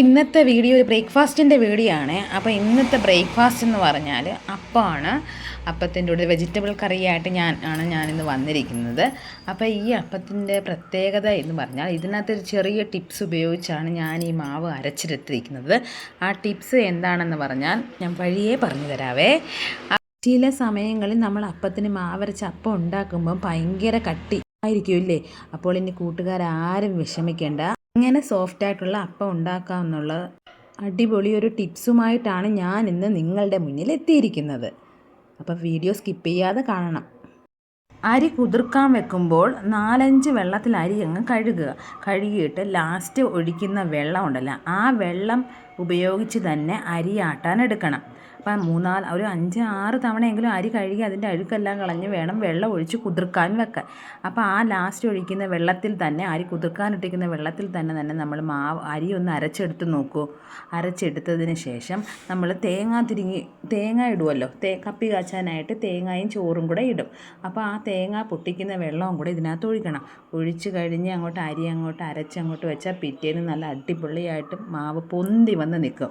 ഇന്നത്തെ വീഡിയോ ഒരു ബ്രേക്ക്ഫാസ്റ്റിന്റെ വീഡിയോ ആണ്. അപ്പോൾ ഇന്നത്തെ ബ്രേക്ക്ഫാസ്റ്റ് എന്ന് പറഞ്ഞാൽ അപ്പമാണ് അപ്പത്തിന്റെ കൂടെ വെജിറ്റബിൾ കറിയായിട്ട് ഞാൻ ആണ് ഞാനിന്ന് വന്നിരിക്കുന്നത്. അപ്പോൾ ഈ അപ്പത്തിന്റെ പ്രത്യേകത എന്ന് പറഞ്ഞാൽ ഇതിനകത്ത് ഒരു ചെറിയ ടിപ്സ് ഉപയോഗിച്ചാണ് ഞാൻ ഈ മാവ് അരച്ചെടുത്തിരിക്കുന്നത്. ആ ടിപ്സ് എന്താണെന്ന് പറഞ്ഞാൽ ഞാൻ വഴിയേ പറഞ്ഞു തരാവേ. ചില സമയങ്ങളിൽ നമ്മൾ അപ്പത്തിന് മാവരച്ച് അപ്പം ഉണ്ടാക്കുമ്പോൾ ഭയങ്കര കട്ടി ആയിരിക്കുമല്ലേ അപ്പോൾ ഇനി കൂട്ടുകാരാരും വിഷമിക്കേണ്ട. ഇങ്ങനെ സോഫ്റ്റ് ആയിട്ടുള്ള അപ്പം ഉണ്ടാക്കാമെന്നുള്ള അടിപൊളി ഒരു ടിപ്സുമായിട്ടാണ് ഞാൻ ഇന്ന് നിങ്ങളുടെ മുന്നിൽ എത്തിയിരിക്കുന്നത്. അപ്പോൾ വീഡിയോ സ്കിപ്പ് ചെയ്യാതെ കാണണം. അരി കുതിർക്കാൻ വെക്കുമ്പോൾ നാലഞ്ച് വെള്ളത്തിൽ അരി അങ്ങ് കഴുകുക. കഴുകിയിട്ട് ലാസ്റ്റ് ഒഴിക്കുന്ന വെള്ളം ഉണ്ടല്ലോ ആ വെള്ളം ഉപയോഗിച്ച് തന്നെ അരി ആട്ടാൻ എടുക്കണം. അപ്പം മൂന്നാൽ ഒരു അഞ്ച് ആറ് തവണയെങ്കിലും അരി കഴുകി അതിന്റെ അഴുക്കെല്ലാം കളഞ്ഞ് വേണം വെള്ളം ഒഴിച്ച് കുതിർക്കാൻ വെക്കാൻ. അപ്പോൾ ആ ലാസ്റ്റ് ഒഴിക്കുന്ന വെള്ളത്തിൽ തന്നെ അരി കുതിർക്കാനിട്ടിരിക്കുന്ന വെള്ളത്തിൽ തന്നെ തന്നെ നമ്മൾ മാവ് അരി ഒന്ന് അരച്ചെടുത്ത് നോക്കൂ. അരച്ചെടുത്തതിന് ശേഷം നമ്മൾ തേങ്ങ തിരിങ്ങി തേങ്ങ ഇടുമല്ലോ തേ കപ്പി കാച്ചാനായിട്ട് തേങ്ങയും ചോറും കൂടെ ഇടും. അപ്പോൾ ആ തേങ്ങ പൊട്ടിക്കുന്ന വെള്ളവും കൂടെ ഇതിനകത്ത് ഒഴിക്കണം. ഒഴിച്ച് കഴിഞ്ഞ് അങ്ങോട്ട് അരി അങ്ങോട്ട് അരച്ച് അങ്ങോട്ട് വെച്ചാൽ പിറ്റേന്ന് നല്ല അടിപൊളിയായിട്ട് മാവ് പൊന്തി വന്ന് നിൽക്കും.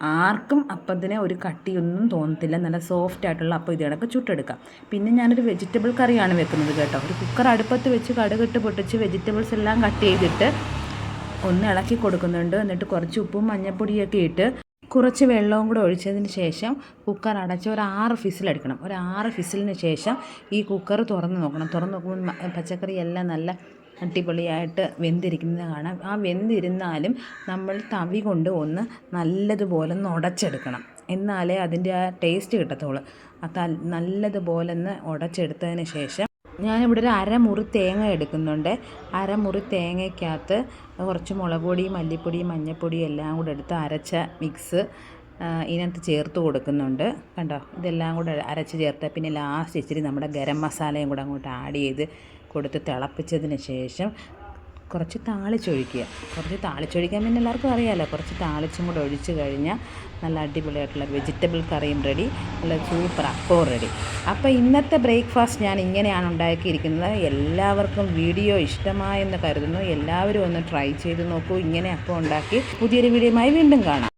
ആർക്കും അപ്പത്തിന് ഒരു കട്ടിയൊന്നും തോന്നത്തില്ല. നല്ല സോഫ്റ്റ് ആയിട്ടുള്ള അപ്പം ഇത് കണക്ക് ചുട്ടെടുക്കാം. പിന്നെ ഞാനൊരു വെജിറ്റബിൾ കറിയാണ് വെക്കുന്നത് കേട്ടോ. ഒരു കുക്കർ അടുപ്പത്ത് വെച്ച് കടുകിട്ട് പൊട്ടിച്ച് വെജിറ്റബിൾസ് എല്ലാം കട്ട് ചെയ്തിട്ട് ഒന്ന് ഇളക്കി കൊടുക്കുന്നുണ്ട്. എന്നിട്ട് കുറച്ച് ഉപ്പും മഞ്ഞൾപ്പൊടിയൊക്കെ ഇട്ട് കുറച്ച് വെള്ളവും കൂടെ ഒഴിച്ചതിന് ശേഷം കുക്കർ അടച്ച് ഒരു ആറ് ഫിസിലടിക്കണം ഒരു ആറ് ഫിസിലിന് ശേഷം ഈ കുക്കർ തുറന്ന് നോക്കണം. തുറന്ന് നോക്കുമ്പോൾ പച്ചക്കറി എല്ലാം നല്ല അടിപൊളിയായിട്ട് വെന്തിരിക്കുന്നത് കാണാം. ആ വെന്തിരുന്നാലും നമ്മൾ തവി കൊണ്ട് ഒന്ന് നല്ലതുപോലെ ഒന്ന് ഉടച്ചെടുക്കണം. എന്നാലേ അതിന്റെ ആ ടേസ്റ്റ് കിട്ടത്തുള്ളൂ. ആ ത നല്ലതുപോലെ ഒന്ന് ഉടച്ചെടുത്തതിന് ശേഷം ഞാനിവിടെ ഒരു അരമുറി തേങ്ങ എടുക്കുന്നുണ്ട്. അരമുറി തേങ്ങയ്ക്കകത്ത് കുറച്ച് മുളക് പൊടി മല്ലിപ്പൊടി മഞ്ഞൾപ്പൊടി എല്ലാം കൂടെ എടുത്ത് അരച്ച മിക്സ് ഇതിനകത്ത് ചേർത്ത് കൊടുക്കുന്നുണ്ട്. കണ്ടോ? ഇതെല്ലാം കൂടെ അരച്ച് ചേർത്ത് പിന്നെ ലാസ്റ്റ് ഇച്ചിരി നമ്മുടെ ഗരം മസാലയും കൂടെ അങ്ങോട്ട് ആഡ് ചെയ്ത് കൊടുത്ത് തിളപ്പിച്ചതിന് ശേഷം കുറച്ച് താളിച്ചൊഴിക്കുക. കുറച്ച് താളിച്ചൊഴിക്കാൻ പിന്നെ എല്ലാവർക്കും അറിയാമല്ലോ കുറച്ച് താളിച്ചും കൂടെ ഒഴിച്ച് കഴിഞ്ഞാൽ നല്ല അടിപൊളിയായിട്ടുള്ള വെജിറ്റബിൾ കറിയും റെഡി നല്ല സൂപ്പർ അപ്പവും റെഡി അപ്പോൾ ഇന്നത്തെ ബ്രേക്ക്ഫാസ്റ്റ് ഞാൻ ഇങ്ങനെയാണ് ഉണ്ടാക്കിയിരിക്കുന്നത്. എല്ലാവർക്കും വീഡിയോ ഇഷ്ടമായെന്ന് കരുതുന്നു. എല്ലാവരും ഒന്ന് ട്രൈ ചെയ്ത് നോക്കൂ. ഇങ്ങനെ അപ്പം ഉണ്ടാക്കി പുതിയൊരു വീഡിയോയുമായി വീണ്ടും കാണാം.